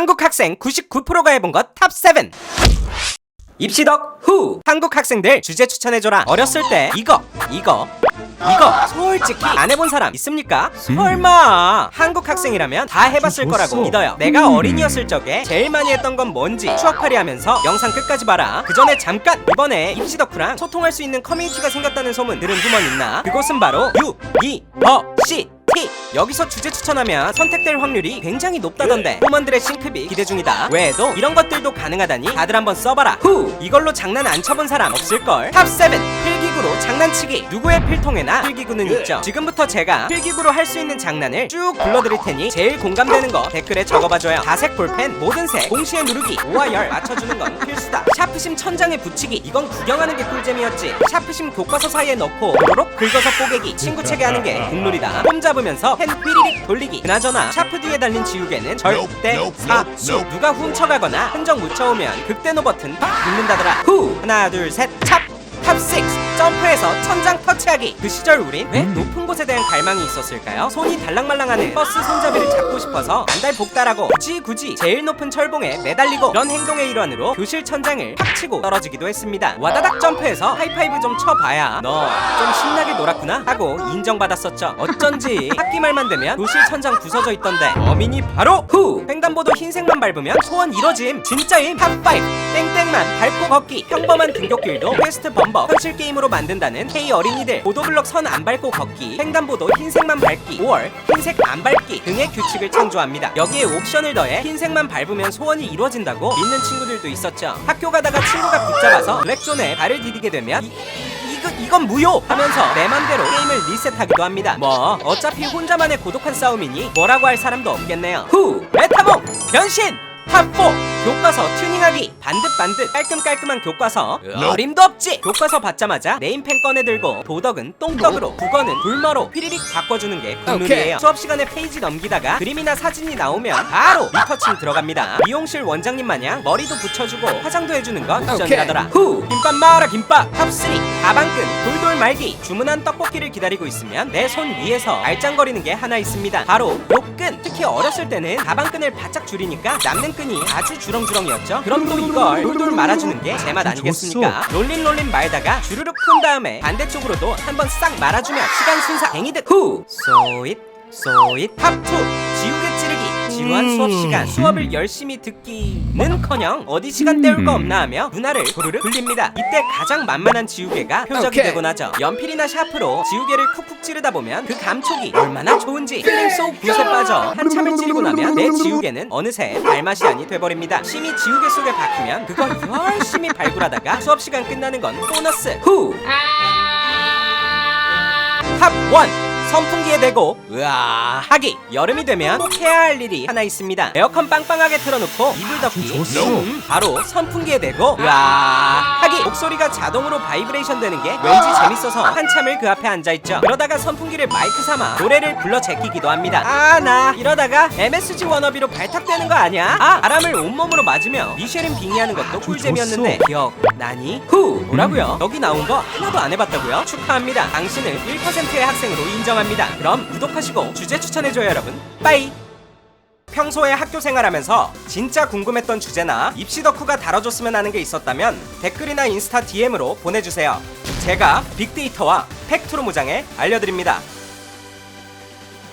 한국 학생 99%가 해본 것 탑 7. 입시덕 후 한국 학생들 주제 추천해줘라 어렸을 때 이거 이거 이거 솔직히 안 해본 사람 있습니까? 설마 한국 학생이라면 다 해봤을 좀 거라고. 믿어요 내가 음. 어린이였을 적에 제일 많이 했던 건 뭔지 추억팔이 하면서 영상 끝까지 봐라 그 전에 잠깐 이번에 입시 덕후랑 소통할 수 있는 커뮤니티가 생겼다는 소문 들은 후문 있나? 그곳은 바로 유, 이, 버, 시 T 여기서 주제 추천하면 선택될 확률이 굉장히 높다던데. 후먼들의 싱크비 기대 중이다. 외에도 이런 것들도 가능하다니 다들 한번 써봐라. 후! 이걸로 장난 안 쳐본 사람 없을걸? 탑7 필기구로 장난치기. 누구의 필통에나 필기구는 있죠. 지금부터 제가 필기구로 할 수 있는 장난을 쭉 불러드릴 테니 제일 공감되는 거 댓글에 적어봐줘요. 다색 볼펜 모든 색 동시에 누르기. 5와 열 맞춰주는 건 필수다. 샤프심 천장에 붙이기. 이건 구경하는 게 꿀잼이었지. 샤프심 교과서 사이에 넣고 도로록 긁어서 뽀개기. 친구 책에 하는 게 국룰이다. 폼 잡으면서 펜 휘리릭 돌리기. 그나저나 샤프 뒤에 달린 지우개는 절대 사수. 누가 훔쳐가거나 흔적 묻혀오면 극대노 버튼 팍 눌른다더라. 후! 하나 둘셋찹! 탑 6 점프해서 천장 터치하기. 그 시절 우린 왜 높은 곳에 대한 갈망이 있었을까요? 손이 달랑말랑하는 버스 손잡이를 잡고 싶어서 안달 복달하고 굳이 굳이 제일 높은 철봉에 매달리고 이런 행동의 일환으로 교실 천장을 팍 치고 떨어지기도 했습니다. 와다닥 점프해서 하이파이브 좀 쳐봐야 너 좀 신나게 놀았구나 하고 인정받았었죠. 어쩐지 학기 말만 되면 교실 천장 부서져 있던데 범인이 바로 후! 횡단보도 흰색만 밟으면 소원 이뤄짐. 진짜임. 탑5 땡땡만 밟고 걷기. 평범한 등굣길도 퀘스트 범벅 현실 게임으로 만든다는 K 어린이들. 보도블럭 선 안 밟고 걷기 횡단보도 흰색만 밟기 5월 흰색 안 밟기 등의 규칙을 창조합니다. 여기에 옵션을 더해 흰색만 밟으면 소원이 이루어진다고 믿는 친구들도 있었죠. 학교 가다가 친구가 붙잡아서 블랙존에 발을 디디게 되면 이, 이건 무효! 하면서 내 맘대로 게임을 리셋하기도 합니다. 뭐 어차피 혼자만의 고독한 싸움이니 뭐라고 할 사람도 없겠네요. 후! 메타몽 변신! 탑4 교과서 튜닝하기. 반듯반듯 깔끔깔끔한 교과서. 어림도 없지. 교과서 받자마자 네임펜 꺼내 들고 도덕은 똥떡으로 국어는 불머로 휘리릭 바꿔주는 게 국룰이에요. 수업 시간에 페이지 넘기다가 그림이나 사진이 나오면 바로 리터칭 들어갑니다. 미용실 원장님 마냥 머리도 붙여주고 화장도 해주는 건 옵션이라더라. 후. 김밥 마라 김밥. 탑3 가방끈 돌돌 말기. 주문한 떡볶이를 기다리고 있으면 내 손 위에서 알짱거리는 게 하나 있습니다. 바로 요끈. 특히 어렸을 때는 가방끈을 바짝 줄이니까 남는 끈이 아주 주 렁주렁이었죠? 그럼 또 이걸 돌돌 말아주는 게 제맛 아니겠습니까? 롤린 롤린 말다가 주르륵 푼 다음에 반대쪽으로도 한번 싹 말아주면 시간 순삭 갱이듯 후! 소잇 소잇 탑2 찌르기 지루한 수업 시간. 수업을 열심히 듣기는커녕 어디 시간 때울 거 없나 하며 누나를 도르륵 돌립니다. 이때 가장 만만한 지우개가 표적이 되곤 하죠. 연필이나 샤프로 지우개를 쿡쿡 찌르다 보면 그 감촉이 얼마나 좋은지 필링 속 굿에 빠져 한참을 찌르고 나면 내 지우개는 어느새 발맛이 아니 돼버립니다. 심이 지우개 속에 박히면 그걸 열심히 발굴하다가 수업 시간 끝나는 건 보너스. 후. 탑1 선풍기에 대고 으아 하기 여름이 되면 꼭 해야 할 일이 하나 있습니다. 에어컨 빵빵하게 틀어놓고 이불 덮기. 좋았어. 음, 바로 선풍기에 대고 으아 하기 목소리가 자동으로 바이브레이션 되는 게 왠지 재밌어서 한참을 그 앞에 앉아있죠. 그러다가 선풍기를 마이크 삼아 노래를 불러 제끼기도 합니다. 아 나. 이러다가 MSG 워너비로 발탁되는 거 아니야? 아 바람을 온몸으로 맞으며 미쉐린 빙의하는 것도 꿀잼이었는데 기억 나니? 후! 뭐라고요? 여기 나온 거 하나도 안 해봤다고요? 축하합니다. 당신을 1%의 학생으로 인정합니다. 그럼 구독하시고 주제 추천해줘요 여러분. 빠이 평소에 학교 생활하면서 진짜 궁금했던 주제나 입시 덕후가 다뤄줬으면 하는 게 있었다면 댓글이나 인스타 DM으로 보내주세요. 제가 빅데이터와 팩트로 무장해 알려드립니다.